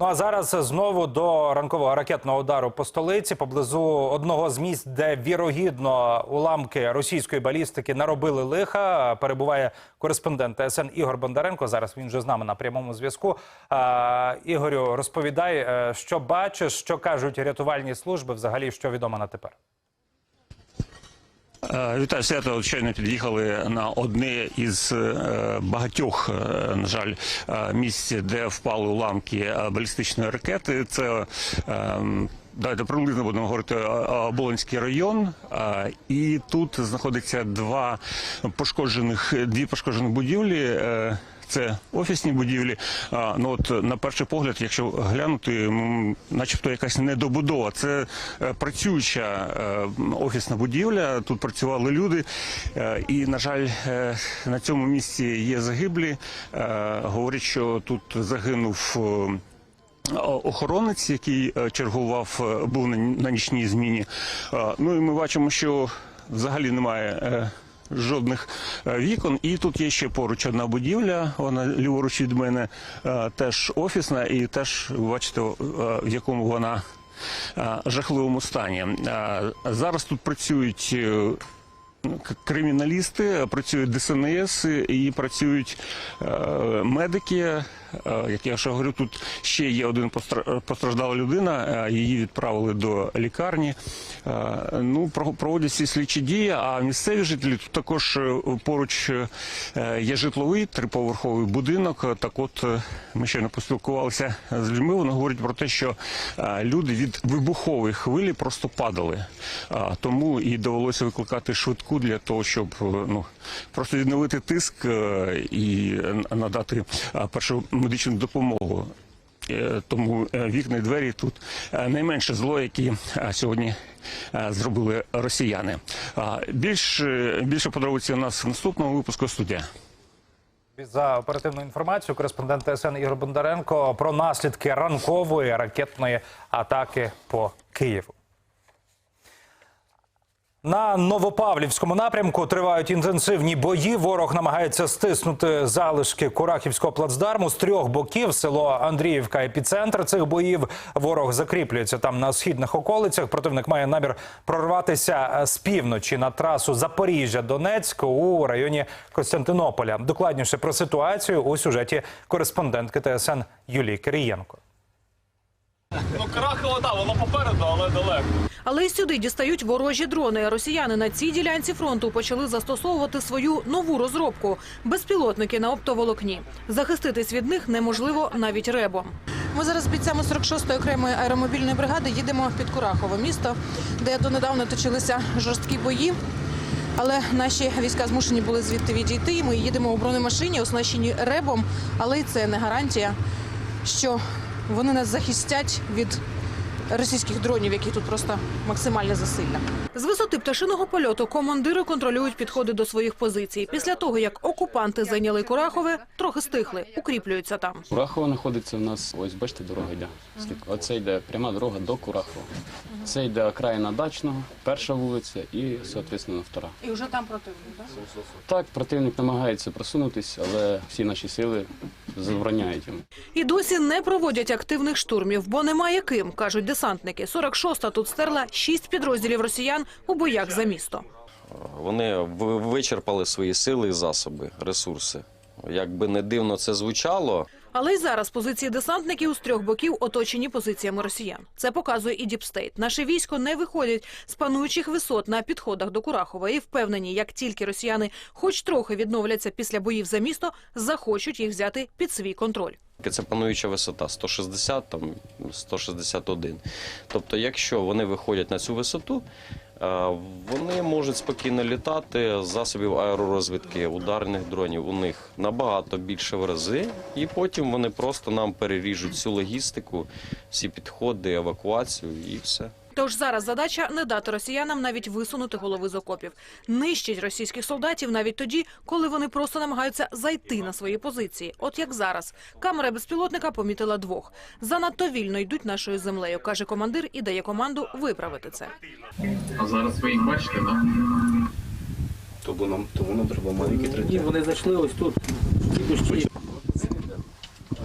Ну а зараз знову до ранкового ракетного удару по столиці поблизу одного з місць, де вірогідно уламки російської балістики наробили лиха. Перебуває кореспондент ТСН Ігор Бондаренко. Зараз він вже з нами на прямому зв'язку. Ігорю, розповідай, е, що бачиш, що кажуть рятувальні служби, взагалі що відомо на тепер. Е, Вітаю свято. Щойно під'їхали на одне із е, багатьох, е, на жаль, місць, де впали уламки балістичної ракети. Це е, Давайте приблизно будемо говорити е, район, і тут знаходиться два пошкоджених дві пошкоджені будівлі. Це офісні будівлі. А, ну от на перший погляд, якщо глянути, начебто якась недобудова. Це е, працююча е, офісна будівля. Тут працювали люди, Е, і на жаль, на цьому місці є загиблі. Говорять, що тут загинув. Охоронець, який чергував, був на нічній зміні. Ну і ми бачимо, що взагалі немає жодних е, вікон. І тут є ще поруч одна будівля, вона ліворуч від мене, е, теж офісна, і теж бачите, е, в якому вона жахливому стані. Зараз тут працюють. Криміналісти працюють ДСНС і працюють е, медики. Е, як я вже говорю, тут ще є один постраждала людина. е, Її відправили до лікарні. Ну про- проводяться слідчі дії. А місцеві жителі тут також поруч є житловий триповерховий будинок. Так, от ми щойно поспілкувалися з людьми. Вони говорять про те, що люди від вибухової хвилі просто падали. Тому і довелося викликати швидку для того, щоб е, ну просто відновити тиск е, і надати е, першу медичну допомогу. Тому вікна і двері тут найменше зло, які сьогодні зробили росіяни. Більш більше подробиці у нас в наступному випуску студія. За оперативну інформацію, кореспондент ТСН Ігор Бондаренко про наслідки ранкової ракетної атаки по Києву. На Новопавлівському напрямку тривають інтенсивні бої. Ворог намагається стиснути залишки Курахівського плацдарму з трьох боків. Село Андріївка, епіцентр цих боїв. Ворог закріплюється там на східних околицях. Противник має намір прорватися е, з півночі на трасу Запоріжжя-Донецьк у районі Костянтинополя. Докладніше про ситуацію у сюжеті кореспондентки ТСН Юлії Кирієнко. Ну, Крахово, так, воно попереду, але далеко. Але й сюди дістають ворожі дрони. Росіяни на цій ділянці фронту почали застосовувати свою нову розробку безпілотники на оптоволокні. Захиститись від них неможливо навіть ребом. Ми зараз з бійцями 46-ї окремої аеромобільної бригади їдемо під Курахово, місто, де донедавна точилися жорсткі бої. Але наші війська змушені були звідти відійти. Ми їдемо у бронемашині, оснащені ребом, але й це не гарантія, що вони нас захистять від російських дронів, які тут просто максимальне засилля. З висоти пташиного польоту командири контролюють підходи до своїх позицій. Після того, як окупанти зайняли Курахове, трохи стихли, укріплюються там. Курахово знаходиться в нас, ось бачите, дорога йде. Скільки? Оце йде пряма дорога до Курахова. Це йде окраїна дачного, перша вулиця і, соответственно, втора. І вже там противник, так? Так, противник намагається просунутися, але всі наші сили забороняють йому. І досі не проводять активних штурмів, бо немає ким, кажуть десантники. 46-та тут стерла шість підрозділів росіян у боях за місто. Вони вичерпали свої сили і засоби, ресурси. Якби не дивно це звучало, Але й зараз позиції десантників з трьох боків оточені позиціями росіян. Це показує і Діпстейт. Наше військо не виходять з пануючих висот на підходах до Курахова і впевнені, як тільки росіяни хоч трохи відновляться після боїв за місто, захочуть їх взяти під свій контроль. Це пануюча висота 160, там 161. Тобто, якщо вони виходять на цю висоту, е, вони можуть спокійно літати з засобів аеророзвідки, ударних дронів. У них набагато більше в рази, і потім вони просто нам переріжуть всю логістику, всі підходи, евакуацію і все. Тож зараз задача не дати росіянам навіть висунути голови з окопів. Нищить російських солдатів навіть тоді, коли вони просто намагаються зайти на свої позиції. От як зараз. Камера безпілотника помітила двох. Занадто вільно йдуть нашою землею, каже командир і дає команду виправити це. А зараз ви їх бачите, так? Ні, вони зайшли ось тут.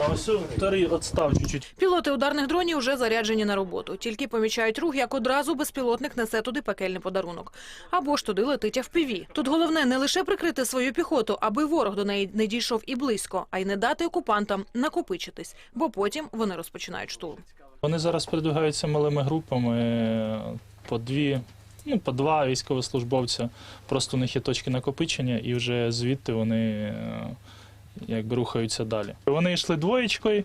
А ось вторий відстав чуть-чуть. Пілоти ударних дронів вже заряджені на роботу. Тільки помічають рух, як одразу безпілотник несе туди пекельний подарунок. Або ж туди летить FPV. Тут головне не лише прикрити свою піхоту, аби ворог до неї не дійшов і близько, а й не дати окупантам накопичитись, бо потім вони розпочинають штурм. Вони зараз передвигаються малими групами е, по дві, ну по два військовослужбовця. Просто у них є точки накопичення, і вже звідти вони е, якби рухаються далі. Вони йшли двоєчкою.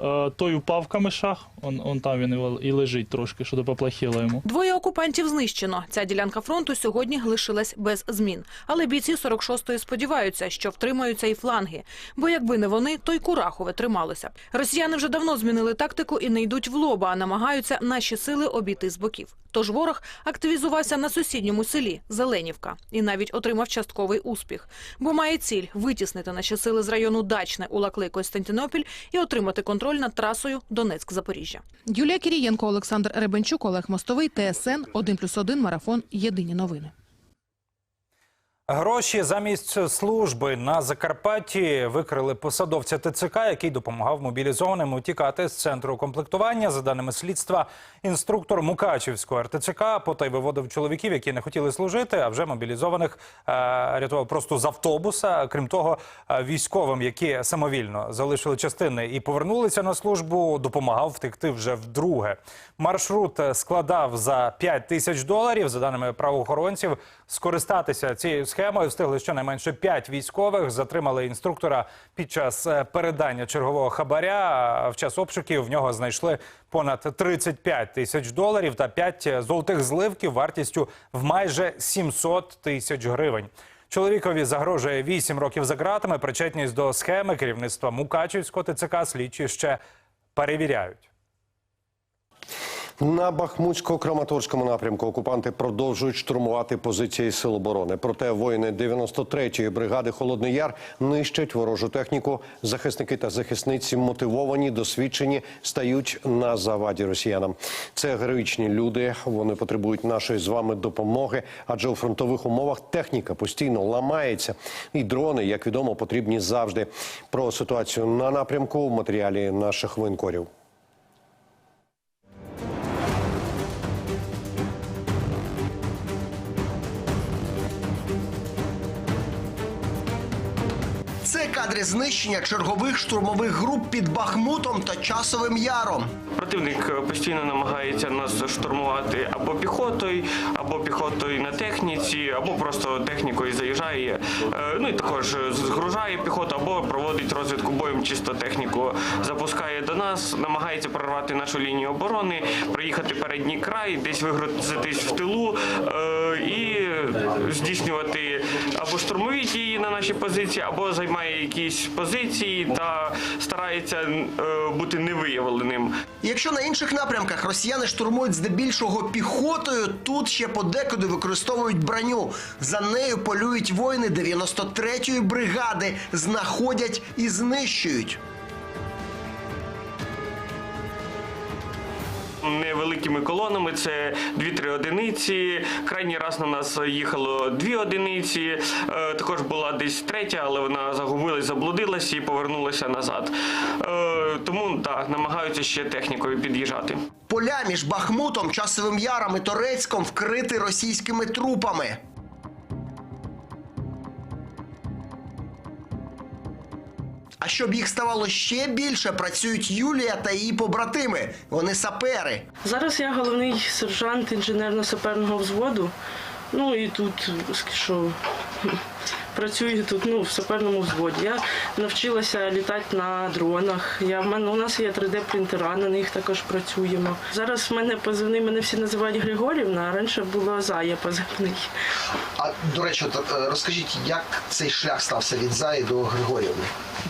е, Той упав в камешах, он, он там він і лежить трошки, що поплахіло йому. Двоє окупантів знищено. Ця ділянка фронту сьогодні лишилась без змін. Але бійці 46-ї сподіваються, що втримаються і фланги. Бо якби не вони, то й Курахове трималося. Росіяни вже давно змінили тактику і не йдуть в лоба, а намагаються наші сили обійти з боків. Тож ворог активізувався на сусідньому селі Зеленівка і навіть отримав частковий успіх. Бо має ціль витіснити наші сили з району Дачне у Лаклей Костянтинопіль і отримати контроль над трасою Донецьк-Запоріжжя. Юлія Кірієнко, Олександр Ребенчук, Олег Мостовий, ТСН 1+,1 Марафон. Єдині новини. Гроші замість служби на Закарпатті викрили посадовця ТЦК, який допомагав мобілізованим утікати з центру комплектування. За даними слідства, інструктор Мукачівського РТЦК потай виводив чоловіків, які не хотіли служити, а вже мобілізованих е, рятував просто з автобуса. Крім того, е, військовим, які самовільно залишили частини і повернулися на службу, допомагав втекти вже вдруге. Маршрут е, складав за 5 тисяч доларів. За даними правоохоронців, скористатися цією схемою встигли щонайменше 5 військових. Затримали інструктора під час е, передання чергового хабаря. В час обшуків в нього знайшли понад 35 тисяч доларів та 5 золотих зливків вартістю в майже 700 тисяч гривень. Чоловікові загрожує 8 років за ґратами. Причетність до схеми керівництва Мукачівського ТЦК слідчі ще перевіряють. На Бахмутсько-Краматорському напрямку окупанти продовжують штурмувати позиції сил оборони. Проте воїни 93-ї бригади Холодний Яр нищать ворожу техніку. Захисники та захисниці мотивовані, досвідчені, стають на заваді росіянам. Це героїчні люди. Вони потребують нашої з вами допомоги, адже у фронтових умовах техніка постійно ламається. І дрони, як відомо, потрібні завжди. Про ситуацію на напрямку в матеріалі наших воєнкорів. Знищення чергових штурмових груп під Бахмутом та Часовим Яром. Противник е, постійно намагається нас штурмувати або піхотою, або піхотою на техніці, або просто технікою заїжджає. Е, Ну і також згружає піхоту, або проводить розвідку боєм, чисто техніку запускає до нас, намагається прорвати нашу лінію оборони, приїхати передній край, десь вигрузитись в тилу е, і здійснювати або штурмові дії на наші позиції, або займає якісь позиції та старається е, бути невиявленим. Якщо на інших напрямках росіяни штурмують здебільшого піхотою, тут ще подекуди використовують броню. За нею полюють воїни 93-ї бригади, знаходять і знищують. Невеликими колонами це 2-3 одиниці. Крайній раз на нас їхало дві одиниці. Е, Також була десь третя, але вона загубилась, заблудилась і повернулася назад. Е, Тому так, намагаються ще технікою під'їжджати. Поля між Бахмутом, Часовим Яром і Торецьком вкриті російськими трупами. А щоб їх ставало ще більше, працюють Юлія та її побратими. Вони сапери. Зараз я головний сержант інженерно-саперного взводу. Ну і тут що працюю тут ну, в саперному взводі. Я навчилася літати на дронах. Я, в мене, у нас є 3D-принтера, на них також працюємо. Зараз в мене позивний, мене всі називають Григорівна, а раніше була Зая позивний. А до речі, е, розкажіть, як цей шлях стався від Заї до Григорівни?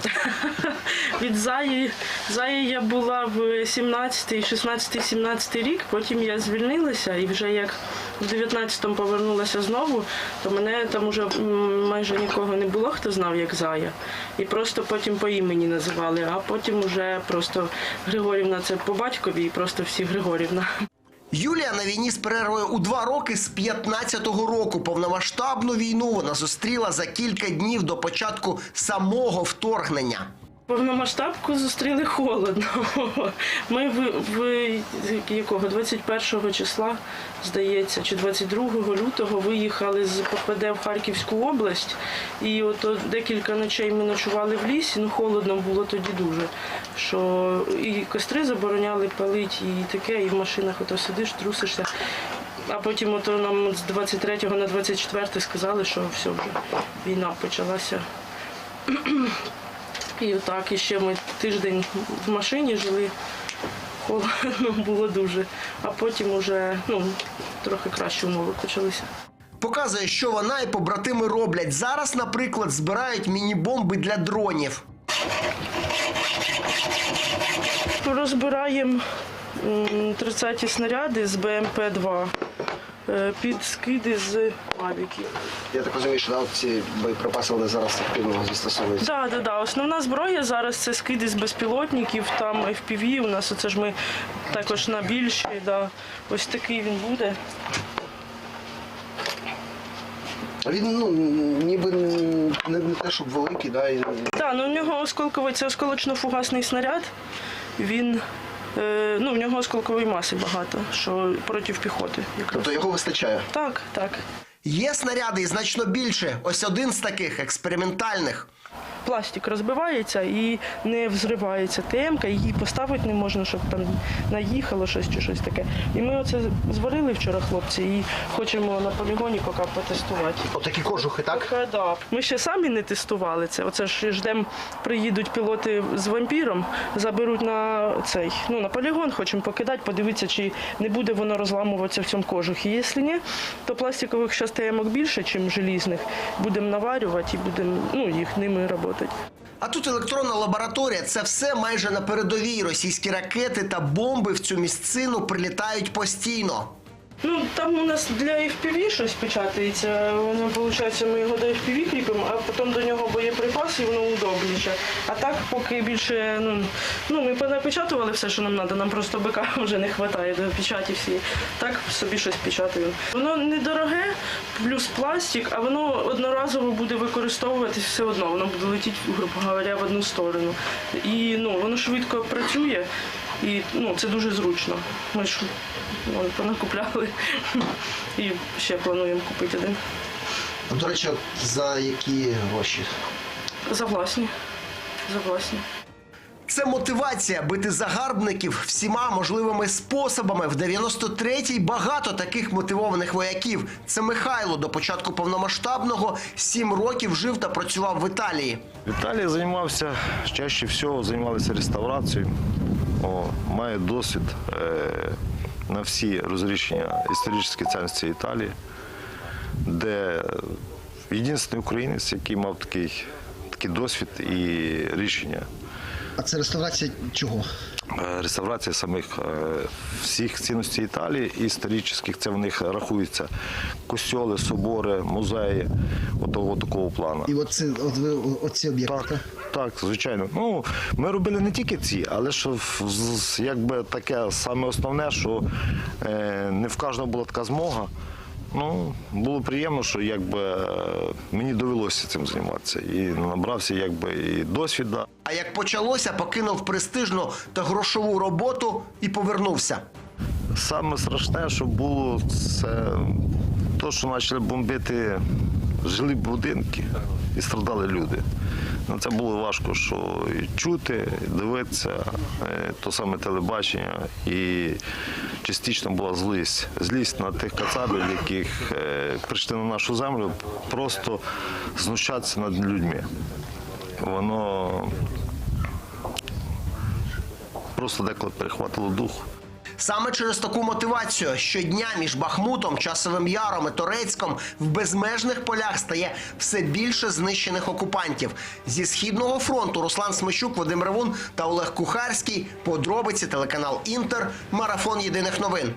Від Заї, Заї я була в 17, 16, 17 рік, потім я звільнилася і вже як в 19-му повернулася знову, то мене там уже м, майже нікого не було, хто знав, як Зая. І просто потім по імені називали, а потім уже просто Григорівна це по батькові і просто всі Григорівна. Юлія на війні з перервою у два роки з 15-го року. Повномасштабну війну вона зустріла за кілька днів до початку самого вторгнення. Повномасштабку зустріли холодно. Ми в, в якого 21 числа, здається, чи 22 лютого виїхали з ППД в Харківську область. І от декілька ночей ми ночували в лісі. Ну холодно було тоді дуже. Що і костри забороняли палити, і таке, і в машинах ото сидиш, трусишся. А потім ото нам з 23 на 24 сказали, що все вже війна почалася. І отак, і ще ми тиждень в машині жили. Холодно було дуже. А потім уже ну, трохи кращі умови почалися. Показує, що вона і побратими роблять. Зараз, наприклад, збирають міні-бомби для дронів. Розбираємо 30-ті снаряди з БМП-2 е, під скиди з авіків. Я так розумію, що ці боєприпаси вони зараз активно застосовуються. Так, да, да. Основна зброя зараз це скиди з безпілотників, там FPV, у нас оце ж ми також на більші, да. ось такий він буде. Він ну ніби не, не те, щоб великий, да, і Так, ну в нього осколковий, це осколочно-фугасний снаряд. Він, е, ну, в нього осколкової маси багато, що проти піхоти. якраз. тобто його вистачає. Так, так. Є снаряди і значно більше. Ось один з таких експериментальних. Пластик розбивається і не взривається темка, її поставити не можна, щоб там наїхало щось чи щось таке. І ми оце зварили вчора хлопці і хочемо на полігоні поки потестувати. Отакі кожухи, так? Поки, да. Ми ще самі не тестували це. Оце ж ждемо, приїдуть пілоти з вампіром, заберуть на цей, ну на полігон, хочемо покидати, подивитися, чи не буде воно розламуватися в цьому кожухі. Якщо ні, то пластикових частинок більше, ніж желізних. Будемо наварювати і будемо ну, їх ними працювати. А тут електронна лабораторія. Це все майже на передовій. Російські ракети та бомби в цю місцину прилітають постійно. Ну, там у нас для FPV щось печатається. Воно, виходить, ми його до FPV кріпимо, а потім до нього боєприпаси, і воно удобніше. А так, поки більше, ну, ну ми понапечатували все, що нам треба, нам просто БК вже не вистачає до печаті всі. Так собі щось печатаємо. Воно недороге, плюс пластик, а воно одноразово буде використовуватись все одно. Воно буде летіти, грубо говоря, в одну сторону. І ну, воно швидко працює. І ну, це дуже зручно. Ми ж вон, понакупляли і ще плануємо купити один. До речі, за які гроші? За власні. За власні. Це мотивація бити загарбників всіма можливими способами. В 93-й багато таких мотивованих вояків. Це Михайло до початку повномасштабного сім років жив та працював в Італії. Віталій займався чаще всього займалися реставрацією. О, має досвід е, на всі розрішення історичної цінності Італії, де єдиний українець, який мав такий, такий досвід і рішення. А це реставрація чого? Е, Реставрація самих е, всіх цінностей Італії історичних, це в них рахується костьоли, собори, музеї, отого такого плану. І оце, от ви оці об'єкти. Так, так, звичайно. Ну, ми робили не тільки ці, але що якби таке саме основне, що е, не в кожного була така змога. Ну, було приємно, що якби е, мені довелося цим займатися. І набрався якби і досвіду. А як почалося, покинув престижну та грошову роботу і повернувся. Саме страшне, що було, це те, що почали бомбити жилі будинки і страдали люди. Ну, це було важко, що і чути, і дивитися, е, то саме телебачення. І частично була злість. Злість на тих кацабів, яких е, прийшли на нашу землю, просто знущатися над людьми. Воно просто деколи перехватило дух. Саме через таку мотивацію щодня між Бахмутом, Часовим Яром і Торецьком в безмежних полях стає все більше знищених окупантів. Зі східного фронту Руслан Смещук, Вадим Ревун та Олег Кухарський. Подробиці телеканал Інтер. Марафон єдиних новин.